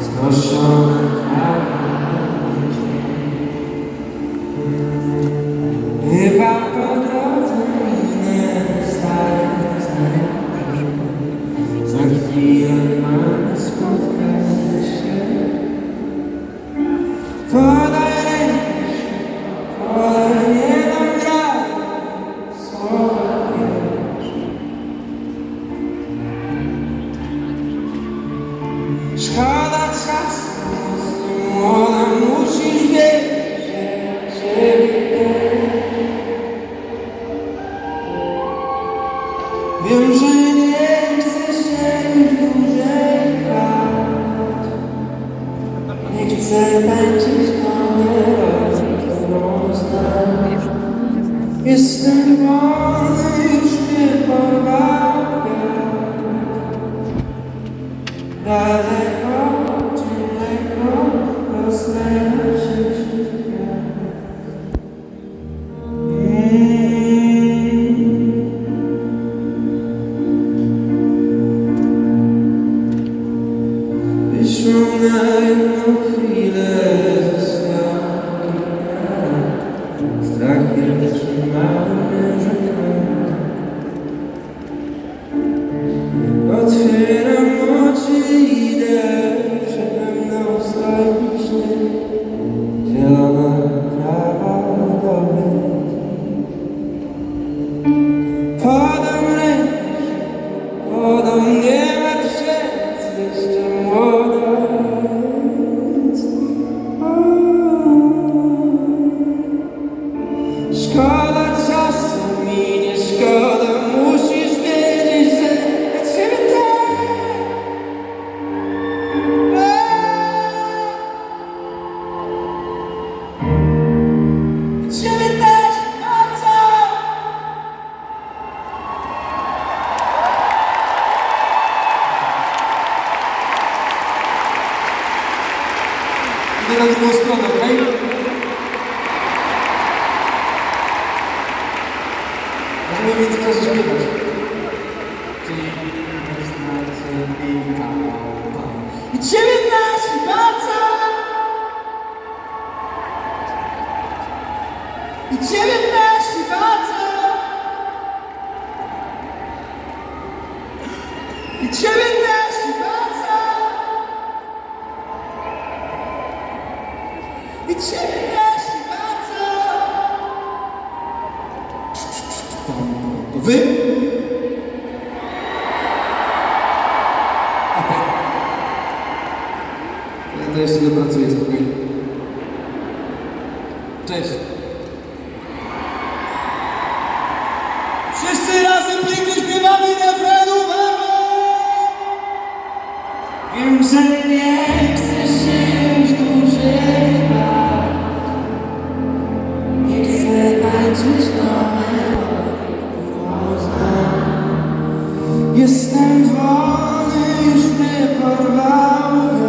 Zgaszone Szkoda czasu, młoda, musisz wiedzieć, że ciebie Wiem, że nie chcę się już dłużej bać. Nie chcę tańczyć kamerą Jestem wolny, już nie porwał wiatr Podam nie się Jeszcze młoda both strong, right? What do you mean because it's big? Девятнадцать, двадцать! Девятнадцать, двадцать! Девятнадцать! To wy? Ja to jeszcze dopracuję spokojnie. Cześć. Jestem wolny, już mnie porwało